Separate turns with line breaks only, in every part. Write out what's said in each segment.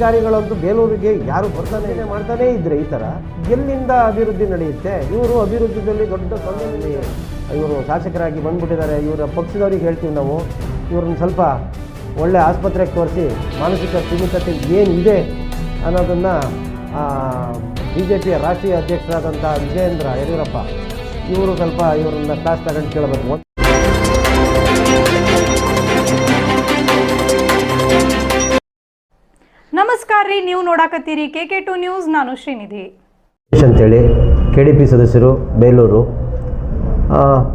ಅಧಿಕಾರಿಗಳಂತೂ ಬೇಲೂರಿಗೆ ಯಾರು ಬರ್ತಾನೆ ಮಾಡ್ತಾನೇ ಇದ್ರೆ ಈ ಥರ. ಎಲ್ಲಿಂದ ಅಭಿವೃದ್ಧಿ ನಡೆಯುತ್ತೆ? ಇವರು ಅಭಿವೃದ್ಧಿಯಲ್ಲಿ ದೊಡ್ಡ ತೊಂದರೆ ಇವರು ಶಾಸಕರಾಗಿ ಬಂದ್ಬಿಟ್ಟಿದ್ದಾರೆ. ಇವರ ಪಕ್ಷದವ್ರಿಗೆ ಹೇಳ್ತೀವಿ ನಾವು. ಇವ್ರನ್ನ ಸ್ವಲ್ಪ ಒಳ್ಳೆ ಆಸ್ಪತ್ರೆಗೆ ತೋರಿಸಿ ಮಾನಸಿಕ ಸೀಮಿತತೆ ಏನಿದೆ ಅನ್ನೋದನ್ನು ಬಿ ಜೆ ಪಿಯ ರಾಷ್ಟ್ರೀಯ ಅಧ್ಯಕ್ಷರಾದಂಥ ವಿಜಯೇಂದ್ರ ಯಡಿಯೂರಪ್ಪ ಇವರು ಸ್ವಲ್ಪ ಇವರನ್ನ ಕ್ಲಾಸ್ ತಗೊಂಡು ಕೇಳಬೇಕು.
ನೀವು ನೋಡಾಕತ್ತೀರಿ. ಕೆ ಕೆ ಟು ನ್ಯೂಸ್, ನಾನು ಶ್ರೀನಿಧಿ.
ಅಂತೇಳಿ, ಕೆ ಡಿ ಪಿ ಸದಸ್ಯರು, ಬೇಲೂರು.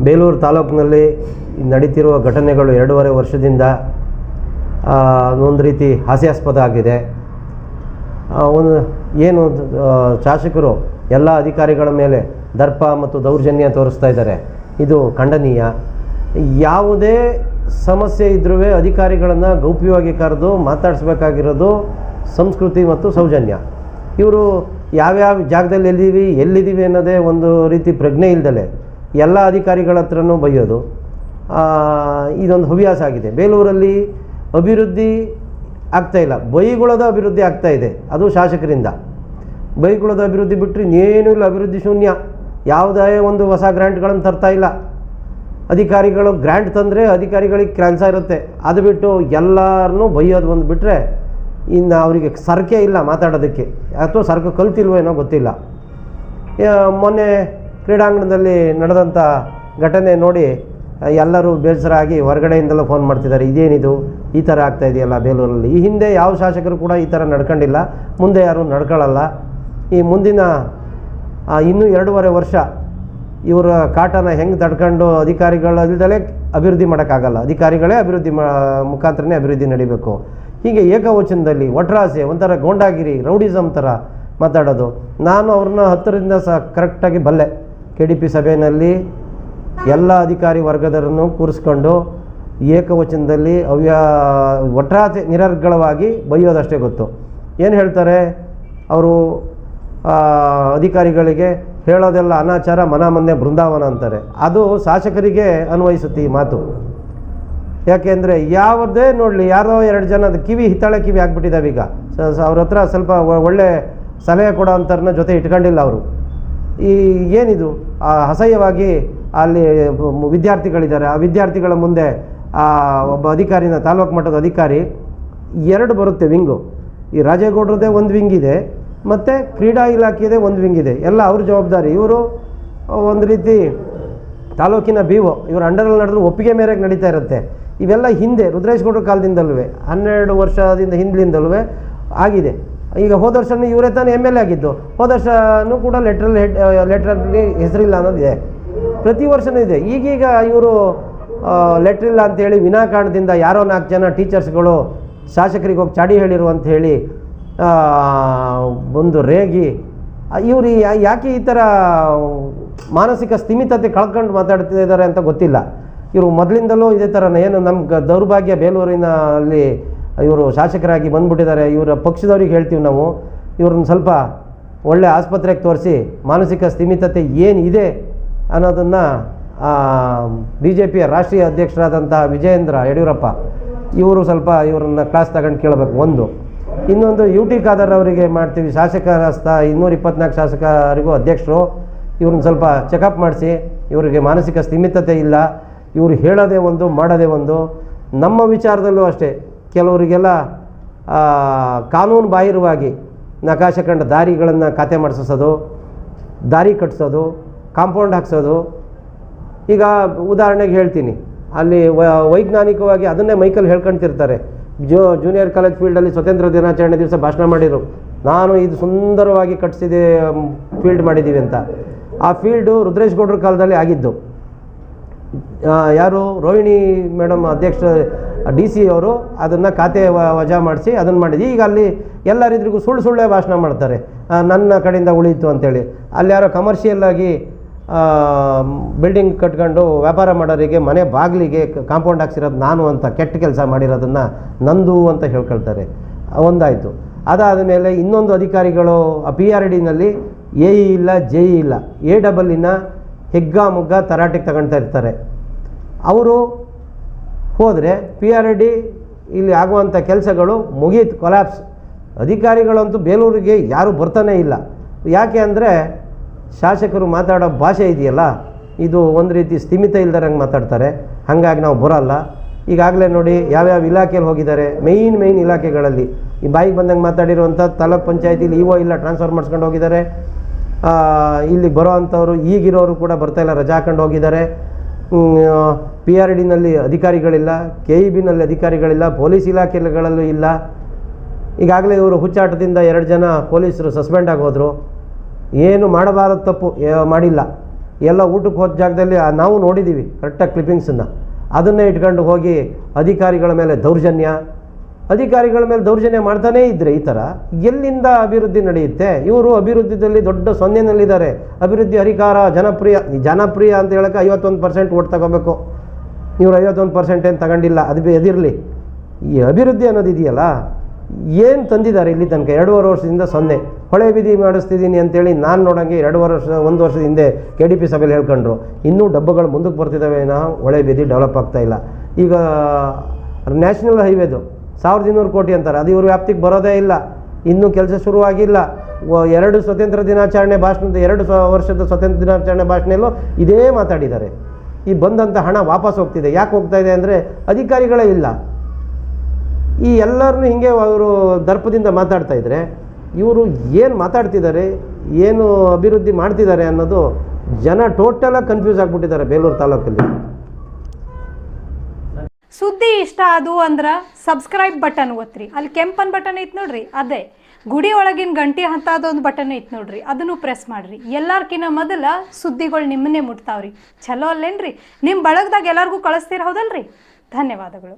ಬೇಲೂರು ತಾಲೂಕಿನಲ್ಲಿ ನಡೀತಿರುವ ಘಟನೆಗಳು ಎರಡೂವರೆ ವರ್ಷದಿಂದ ಒಂದು ರೀತಿ ಹಾಸ್ಯಾಸ್ಪದ ಆಗಿದೆ. ಒಂದು, ಏನು ಶಾಸಕರು ಎಲ್ಲ ಅಧಿಕಾರಿಗಳ ಮೇಲೆ ದರ್ಪ ಮತ್ತು ದೌರ್ಜನ್ಯ ತೋರಿಸ್ತಾ ಇದ್ದಾರೆ. ಇದು ಖಂಡನೀಯ. ಯಾವುದೇ ಸಮಸ್ಯೆ ಇದ್ರೂ ಅಧಿಕಾರಿಗಳನ್ನು ಗೌಪ್ಯವಾಗಿ ಕರೆದು ಮಾತಾಡಿಸ್ಬೇಕಾಗಿರೋದು ಸಂಸ್ಕೃತಿ ಮತ್ತು ಸೌಜನ್ಯ. ಇವರು ಯಾವ್ಯಾವ ಜಾಗದಲ್ಲಿ ಎಲ್ಲಿದ್ದೀವಿ ಎಲ್ಲಿದ್ದೀವಿ ಅನ್ನೋದೇ ಒಂದು ರೀತಿ ಪ್ರಜ್ಞೆ ಇಲ್ದಲೆ ಎಲ್ಲ ಅಧಿಕಾರಿಗಳ ಹತ್ರನೂ ಬೈಯೋದು ಇದೊಂದು ಹವ್ಯಾಸ ಆಗಿದೆ. ಬೇಲೂರಲ್ಲಿ ಅಭಿವೃದ್ಧಿ ಆಗ್ತಾಯಿಲ್ಲ ಬೈಗುಳದ ಅಭಿವೃದ್ಧಿ ಆಗ್ತಾಯಿದೆ ಅದು ಶಾಸಕರಿಂದ. ಬೈಗುಳದ ಅಭಿವೃದ್ಧಿ ಬಿಟ್ಟರೆ ಇನ್ನೇನೂ ಇಲ್ಲ. ಅಭಿವೃದ್ಧಿ ಶೂನ್ಯ. ಯಾವುದೇ ಒಂದು ಹೊಸ ಗ್ರ್ಯಾಂಟ್ಗಳನ್ನು ತರ್ತಾ ಇಲ್ಲ. ಅಧಿಕಾರಿಗಳು ಗ್ರ್ಯಾಂಟ್ ತಂದರೆ ಅಧಿಕಾರಿಗಳಿಗೆ ಕ್ಯಾನ್ಸರ್ ಇರುತ್ತೆ. ಅದು ಬಿಟ್ಟು ಎಲ್ಲರನ್ನೂ ಬೈಯೋದು ಒಂದು ಬಿಟ್ಟರೆ ಇನ್ನು ಅವರಿಗೆ ಸರ್ಕೆ ಇಲ್ಲ ಮಾತಾಡೋದಕ್ಕೆ. ಅಥವಾ ಸರ್ಕ ಕಲ್ತಿಲ್ವೋ ಏನೋ ಗೊತ್ತಿಲ್ಲ. ಮೊನ್ನೆ ಕ್ರೀಡಾಂಗಣದಲ್ಲಿ ನಡೆದಂಥ ಘಟನೆ ನೋಡಿ ಎಲ್ಲರೂ ಬೇಸರಾಗಿ ಹೊರಗಡೆಯಿಂದಲೂ ಫೋನ್ ಮಾಡ್ತಿದ್ದಾರೆ. ಇದೇನಿದು? ಈ ಥರ ಆಗ್ತಾ ಇದೆಯಲ್ಲ ಬೇಲೂರಲ್ಲಿ? ಈ ಹಿಂದೆ ಯಾವ ಶಾಸಕರು ಕೂಡ ಈ ಥರ ನಡ್ಕೊಂಡಿಲ್ಲ. ಮುಂದೆ ಯಾರೂ ನಡ್ಕೊಳ್ಳಲ್ಲ. ಈ ಮುಂದಿನ ಇನ್ನೂ ಎರಡೂವರೆ ವರ್ಷ ಇವರ ಕಾಟನ ಹೆಂಗೆ ತಡ್ಕೊಂಡು ಅಧಿಕಾರಿಗಳಲ್ದಲೇ ಅಭಿವೃದ್ಧಿ ಮಾಡೋಕ್ಕಾಗಲ್ಲ. ಅಧಿಕಾರಿಗಳೇ ಅಭಿವೃದ್ಧಿ ಮುಖಾಂತರನೇ ಅಭಿವೃದ್ಧಿ ನಡಿಬೇಕು. ಹೀಗೆ ಏಕವಚನದಲ್ಲಿ ಒಟ್ರಾಸೆ ಒಂಥರ ಗೋಂಡಾಗಿರಿ ರೌಡಿಸಮ್ ಥರ ಮಾತಾಡೋದು. ನಾನು ಅವ್ರನ್ನ ಹತ್ತರಿಂದ ಸಹ ಕರೆಕ್ಟಾಗಿ ಬಲ್ಲೆ. ಕೆ ಡಿ ಪಿ ಸಭೆಯಲ್ಲಿ ಎಲ್ಲ ಅಧಿಕಾರಿ ವರ್ಗದವರನ್ನು ಕೂರಿಸ್ಕೊಂಡು ಏಕವಚನದಲ್ಲಿ ಅವ್ಯಾ, ಒಟ್ರಾಸೆ ನಿರರ್ಗಳವಾಗಿ ಬೈಯೋದಷ್ಟೇ ಗೊತ್ತು. ಏನು ಹೇಳ್ತಾರೆ? ಅವರು ಅಧಿಕಾರಿಗಳಿಗೆ ಹೇಳೋದೆಲ್ಲ ಅನಾಚಾರ ಮನ ಮೊನ್ನೆ ಬೃಂದಾವನ ಅಂತಾರೆ. ಅದು ಶಾಸಕರಿಗೆ ಅನ್ವಯಿಸುತ್ತೆ ಈ ಮಾತು. ಯಾಕೆಂದರೆ ಯಾವುದೇ ನೋಡಲಿ ಯಾರೋ ಎರಡು ಜನ ಅದು ಕಿವಿ ಹಿತ್ತಾಳೆ ಕಿವಿ ಆಗಿಬಿಟ್ಟಿದ್ದಾವೆ ಈಗ. ಅವ್ರ ಹತ್ರ ಸ್ವಲ್ಪ ಒಳ್ಳೆ ಸಲಹೆ ಕೊಡೋ ಅಂಥವ್ರನ್ನ ಜೊತೆ ಇಟ್ಕೊಂಡಿಲ್ಲ ಅವರು. ಈ ಏನಿದು? ಆ ಅಸಹ್ಯವಾಗಿ ಅಲ್ಲಿ ವಿದ್ಯಾರ್ಥಿಗಳಿದ್ದಾರೆ. ಆ ವಿದ್ಯಾರ್ಥಿಗಳ ಮುಂದೆ ಆ ಒಬ್ಬ ಅಧಿಕಾರಿನ ತಾಲೂಕು ಮಟ್ಟದ ಅಧಿಕಾರಿ ಎರಡು ಬರುತ್ತೆ ವಿಂಗು ಈ ರಾಜೇಗೌಡರದೇ ಒಂದು ವಿಂಗ್ ಇದೆ. ಮತ್ತು ಕ್ರೀಡಾ ಇಲಾಖೆದೇ ಒಂದು ವಿಂಗ್ ಇದೆ. ಎಲ್ಲ ಅವ್ರ ಜವಾಬ್ದಾರಿ. ಇವರು ಒಂದು ರೀತಿ ತಾಲೂಕಿನ ಬಿ ಒ ಇವ್ರ ಅಂಡರಲ್ಲಿ ನಡೆದ್ರು ಒಪ್ಪಿಗೆ ಮೇರೆಗೆ ನಡೀತಾ ಇರುತ್ತೆ. ಇವೆಲ್ಲ ಹಿಂದೆ, ರುದ್ರೇಶ್ಗೌಡ್ರ ಕಾಲದಿಂದಲೂ ಹನ್ನೆರಡು ವರ್ಷದಿಂದ ಹಿಂದ್ಲಿಂದಲೂ ಆಗಿದೆ. ಈಗ ಹೋದ ವರ್ಷನೂ ಇವರೇ ತಾನೇ ಎಂ ಎಲ್ ಎ ಆಗಿದ್ದು. ಹೋದ ವರ್ಷನೂ ಕೂಡ ಲೆಟ್ರಲ್ಲಿ ಹೆಡ್ ಲೆಟ್ರಲ್ಲಿ ಹೆಸರಿಲ್ಲ ಅನ್ನೋದಿದೆ ಪ್ರತಿ ವರ್ಷನೂ ಇದೆ. ಈಗೀಗ ಇವರು ಲೆಟ್ರಿಲ್ಲ ಅಂತೇಳಿ ವಿನಾಕಾರಣದಿಂದ ಯಾರೋ ನಾಲ್ಕು ಜನ ಟೀಚರ್ಸ್ಗಳು ಶಾಸಕರಿಗೆ ಹೋಗಿ ಚಾಡಿ ಹೇಳಿರು ಅಂತ ಹೇಳಿ ಒಂದು ರೇಗಿ ಇವರು ಯಾಕೆ ಈ ಥರ ಮಾನಸಿಕ ಸ್ಥಿಮಿತತೆ ಕಳ್ಕೊಂಡು ಮಾತಾಡ್ತಾ ಇದ್ದಾರೆ ಅಂತ ಗೊತ್ತಿಲ್ಲ. ಇವರು ಮೊದಲಿಂದಲೂ ಇದೇ ಥರನೇ, ಏನು ನಮ್ಗೆ ದೌರ್ಭಾಗ್ಯ ಬೇಲೂರಿನ ಅಲ್ಲಿ ಇವರು ಶಾಸಕರಾಗಿ ಬಂದ್ಬಿಟ್ಟಿದ್ದಾರೆ. ಇವರ ಪಕ್ಷದವ್ರಿಗೆ ಹೇಳ್ತೀವಿ ನಾವು. ಇವ್ರನ್ನ ಸ್ವಲ್ಪ ಒಳ್ಳೆ ಆಸ್ಪತ್ರೆಗೆ ತೋರಿಸಿ, ಮಾನಸಿಕ ಸ್ಥಿಮಿತತೆ ಏನಿದೆ ಅನ್ನೋದನ್ನು ಬಿ ಜೆ ಪಿಯ ರಾಷ್ಟ್ರೀಯ ಅಧ್ಯಕ್ಷರಾದಂಥ ವಿಜಯೇಂದ್ರ ಯಡಿಯೂರಪ್ಪ, ಇವರು ಸ್ವಲ್ಪ ಇವರನ್ನ ಕ್ಲಾಸ್ ತಗೊಂಡು ಕೇಳಬೇಕು. ಒಂದು. ಇನ್ನೊಂದು ಯು ಟಿ ಖಾದರ್ ಅವರಿಗೆ ಮಾಡ್ತೀವಿ. ಶಾಸಕರ ಹಸ್ತ ಇನ್ನೂರ ಇಪ್ಪತ್ನಾಲ್ಕು ಶಾಸಕರಿಗೂ ಅಧ್ಯಕ್ಷರು. ಇವ್ರನ್ನ ಸ್ವಲ್ಪ ಚೆಕಪ್ ಮಾಡಿಸಿ, ಇವರಿಗೆ ಮಾನಸಿಕ ಸ್ಥಿಮಿತತೆ ಇಲ್ಲ. ಇವರು ಹೇಳೋದೇ ಒಂದು, ಮಾಡೋದೇ ಒಂದು. ನಮ್ಮ ವಿಚಾರದಲ್ಲೂ ಅಷ್ಟೇ. ಕೆಲವರಿಗೆಲ್ಲ ಕಾನೂನು ಬಾಹಿರವಾಗಿ ನಕಾಶೆ ಕಂಡ ದಾರಿಗಳನ್ನು ಖಾತೆ ಮಾಡಿಸೋದು, ದಾರಿ ಕಟ್ಟಿಸೋದು ಕಾಂಪೌಂಡ್ ಹಾಕ್ಸೋದು. ಈಗ ಉದಾಹರಣೆಗೆ ಹೇಳ್ತೀನಿ. ಅಲ್ಲಿ ವೈಜ್ಞಾನಿಕವಾಗಿ ಅದನ್ನೇ ಮೈಕಲ್ ಹೇಳ್ಕೊಂತಿರ್ತಾರೆ. ಜೂ ಜೂನಿಯರ್ ಕಾಲೇಜ್ ಫೀಲ್ಡಲ್ಲಿ ಸ್ವತಂತ್ರ ದಿನಾಚರಣೆ ದಿವಸ ಭಾಷಣ ಮಾಡಿದರು. ನಾನು ಇದು ಸುಂದರವಾಗಿ ಕಟ್ಟಿಸಿದೆ ಫೀಲ್ಡ್ ಮಾಡಿದ್ದೀವಿ ಅಂತ. ಆ ಫೀಲ್ಡು ರುದ್ರೇಶ್ ಗೌಡ್ರ ಕಾಲದಲ್ಲಿ ಆಗಿದ್ದು. ಯಾರು? ರೋಹಿಣಿ ಮೇಡಮ್ ಅಧ್ಯಕ್ಷ, ಡಿ ಸಿ ಅವರು ಅದನ್ನು ಖಾತೆ ವಜಾ ಮಾಡಿಸಿ ಅದನ್ನು ಮಾಡಿದ್ವಿ ಈಗ ಅಲ್ಲಿ ಎಲ್ಲರಿದ್ರಿಗೂ ಸುಳ್ಳು ಸುಳ್ಳೇ ಭಾಷಣ ಮಾಡ್ತಾರೆ. ನನ್ನ ಕಡೆಯಿಂದ ಉಳಿಯಿತು ಅಂತೇಳಿ. ಅಲ್ಲಿ ಯಾರೋ ಕಮರ್ಷಿಯಲ್ ಆಗಿ ಬಿಲ್ಡಿಂಗ್ ಕಟ್ಕೊಂಡು ವ್ಯಾಪಾರ ಮಾಡೋರಿಗೆ ಮನೆ ಬಾಗಿಲಿಗೆ ಕಾಂಪೌಂಡ್ ಹಾಕ್ಸಿರೋದು ನಾನು ಅಂತ ಕೆಟ್ಟ ಕೆಲಸ ಮಾಡಿರೋದನ್ನು ನಂದು ಅಂತ ಹೇಳ್ಕೊಳ್ತಾರೆ. ಒಂದಾಯಿತು. ಅದಾದ ಮೇಲೆ ಇನ್ನೊಂದು ಅಧಿಕಾರಿಗಳು ಪಿ ಆರ್ ಡಿನಲ್ಲಿ ಎ ಇ ಇಲ್ಲ, ಜೆ ಇ ಇಲ್ಲ ಎ ಡಬಲ್ಲಿನ ಹೆಗ್ಗ ಮುಗ್ಗ ತರಾಟೆಗೆ ತಗೊಳ್ತಾ ಇರ್ತಾರೆ. ಅವರು ಹೋದರೆ ಪಿ ಆರ್ ಡಿ ಇಲ್ಲಿ ಆಗುವಂಥ ಕೆಲಸಗಳು ಮುಗೀತು ಕೊಲ್ಯಾಪ್ಸ್ ಅಧಿಕಾರಿಗಳಂತೂ ಬೇಲೂರಿಗೆ ಯಾರೂ ಬರ್ತಾನೇ ಇಲ್ಲ. ಯಾಕೆ ಅಂದರೆ ಶಾಸಕರು ಮಾತಾಡೋ ಭಾಷೆ ಇದೆಯಲ್ಲ, ಇದು ಒಂದು ರೀತಿ ಸ್ಥಿಮಿತ ಇಲ್ದರಂಗೆ ಮಾತಾಡ್ತಾರೆ. ಹಾಗಾಗಿ ನಾವು ಬರೋಲ್ಲ. ಈಗಾಗಲೇ ನೋಡಿ ಯಾವ್ಯಾವ ಇಲಾಖೆಯಲ್ಲಿ ಹೋಗಿದ್ದಾರೆ ಮೇಯ್ನ್ ಮೇಯ್ನ್ ಇಲಾಖೆಗಳಲ್ಲಿ. ಈ ಬಾಯಿಗೆ ಬಂದಂಗೆ ಮಾತಾಡಿರುವಂಥ ತಾಲೂಕ್ ಪಂಚಾಯತಿಲಿ ಇವೋ ಇಲ್ಲ ಟ್ರಾನ್ಸ್ಫರ್ ಮಾಡ್ಸ್ಕೊಂಡು ಹೋಗಿದ್ದಾರೆ. ಇಲ್ಲಿ ಬರೋ ಅಂಥವ್ರು ಈಗಿರೋರು ಕೂಡ ಬರ್ತಾ ಇಲ್ಲ, ರಜಾ ಹಾಕೊಂಡು ಹೋಗಿದ್ದಾರೆ. ಪಿ ಆರ್ ಡಿನಲ್ಲಿ ಅಧಿಕಾರಿಗಳಿಲ್ಲ ಕೆ ಇ ಬಿನಲ್ಲಿ ಅಧಿಕಾರಿಗಳಿಲ್ಲ, ಪೊಲೀಸ್ ಇಲಾಖೆಗಳಲ್ಲೂ ಇಲ್ಲ. ಈಗಾಗಲೇ ಇವರು ಹುಚ್ಚಾಟದಿಂದ ಎರಡು ಜನ ಪೊಲೀಸರು ಸಸ್ಪೆಂಡ್ ಆಗೋದ್ರು. ಏನು ಮಾಡಬಾರದು ತಪ್ಪು ಮಾಡಿಲ್ಲ. ಎಲ್ಲ ಊಟಕ್ಕೆ ಹೋದ ಜಾಗದಲ್ಲಿ ನಾವು ನೋಡಿದ್ದೀವಿ ಕರೆಕ್ಟಾಗಿ ಕ್ಲಿಪ್ಪಿಂಗ್ಸನ್ನು ಅದನ್ನೇ ಇಟ್ಕೊಂಡು ಹೋಗಿ ಅಧಿಕಾರಿಗಳ ಮೇಲೆ ದೌರ್ಜನ್ಯ. ಅಧಿಕಾರಿಗಳ ಮೇಲೆ ದೌರ್ಜನ್ಯ ಮಾಡ್ತಾನೇ ಇದ್ದರೆ ಈ ಥರ, ಎಲ್ಲಿಂದ ಅಭಿವೃದ್ಧಿ ನಡೆಯುತ್ತೆ? ಇವರು ಅಭಿವೃದ್ಧಿಯಲ್ಲಿ ದೊಡ್ಡ ಸೊನ್ನೆನಲ್ಲಿದ್ದಾರೆ ಅಭಿವೃದ್ಧಿ ಅಧಿಕಾರ ಜನಪ್ರಿಯ ಜನಪ್ರಿಯ ಅಂತ ಹೇಳೋಕೆ ಐವತ್ತೊಂದು ಪರ್ಸೆಂಟ್ ಓಟ್ ತಗೋಬೇಕು. ಇವರು ಐವತ್ತೊಂದು ಪರ್ಸೆಂಟ್ ಏನು ತಗೊಂಡಿಲ್ಲ, ಅದು ಅದಿರಲಿ. ಈ ಅಭಿವೃದ್ಧಿ ಅನ್ನೋದು ಇದೆಯಲ್ಲ ಏನು ತಂದಿದ್ದಾರೆ ಇಲ್ಲಿ ತನಕ? ಎರಡೂವರೆ ವರ್ಷದಿಂದ ಸೊನ್ನೆ. ಹೊಳೆ ಬೀದಿ ಮಾಡಿಸ್ತಿದ್ದೀನಿ ಅಂತೇಳಿ ನಾನು ನೋಡೋಂಗೆ ಎರಡೂವರೆ ವರ್ಷ ಒಂದು ವರ್ಷದ ಹಿಂದೆ ಕೆ ಡಿ ಪಿ ಸಭೆಯಲ್ಲಿ ಹೇಳ್ಕೊಂಡ್ರು. ಇನ್ನೂ ಡಬ್ಬಗಳು ಮುಂದಕ್ಕೆ ಬರ್ತಿದ್ದಾವೆ ನಾವು ಹೊಳೆ ಬೀದಿ ಡೆವಲಪ್ ಆಗ್ತಾ ಇಲ್ಲ. ಈಗ ನ್ಯಾಷನಲ್ ಹೈವೇದು ಸಾವಿರದ ಇನ್ನೂರು ಕೋಟಿ ಅಂತಾರೆ. ಅದು ಇವ್ರ ವ್ಯಾಪ್ತಿಗೆ ಬರೋದೇ ಇಲ್ಲ. ಇನ್ನೂ ಕೆಲಸ ಶುರುವಾಗಿಲ್ಲ. ಎರಡು ಸ್ವತಂತ್ರ ದಿನಾಚರಣೆ ಭಾಷಣದ ಎರಡು ವರ್ಷದ ಸ್ವತಂತ್ರ ದಿನಾಚರಣೆ ಭಾಷಣೆಯಲ್ಲೂ ಇದೇ ಮಾತಾಡಿದ್ದಾರೆ. ಈ ಬಂದಂಥ ಹಣ ವಾಪಸ್ ಹೋಗ್ತಿದೆ. ಯಾಕೆ ಹೋಗ್ತಾ ಇದೆ ಅಂದರೆ ಅಧಿಕಾರಿಗಳೇ ಇಲ್ಲ. ಈ ಎಲ್ಲರನ್ನೂ ಹಿಂಗೆ ಅವರು ದರ್ಪದಿಂದ ಮಾತಾಡ್ತಾ ಇದ್ರೆ, ಇವರು ಏನು ಮಾತಾಡ್ತಿದ್ದಾರೆ, ಏನು ಅಭಿವೃದ್ಧಿ ಮಾಡ್ತಿದ್ದಾರೆ ಅನ್ನೋದು ಜನ ಟೋಟಲಾಗಿ ಕನ್ಫ್ಯೂಸ್ ಆಗಿಬಿಟ್ಟಿದ್ದಾರೆ ಬೇಲೂರು ತಾಲೂಕಲ್ಲಿ.
ಸುದ್ದಿ ಇಷ್ಟ ಅದು ಅಂದ್ರೆ ಸಬ್ಸ್ಕ್ರೈಬ್ ಬಟನ್ ಒತ್ರಿ. ಅಲ್ಲಿ ಕೆಂಪನ್ ಬಟನ್ ಐತ್ ನೋಡ್ರಿ, ಅದೇ. ಗುಡಿ ಒಳಗಿನ ಗಂಟಿ ಅಂತ ಅದೊಂದು ಬಟನ್ ಐತ್ ನೋಡ್ರಿ, ಅದನ್ನು ಪ್ರೆಸ್ ಮಾಡ್ರಿ. ಎಲ್ಲಾರ್ಕಿನ್ನ ಮೊದಲ ಸುದ್ದಿಗಳು ನಿಮ್ಮನ್ನೇ ಮುಟ್ತಾವ್ರಿ. ಚಲೋ ಅಲ್ಲೇನ್ರಿ? ನಿಮ್ಮ ಬಳಗದಾಗ ಎಲ್ಲಾರ್ಗೂ ಕಳಿಸ್ತೀರ ಹೌದಲ್ರಿ? ಧನ್ಯವಾದಗಳು.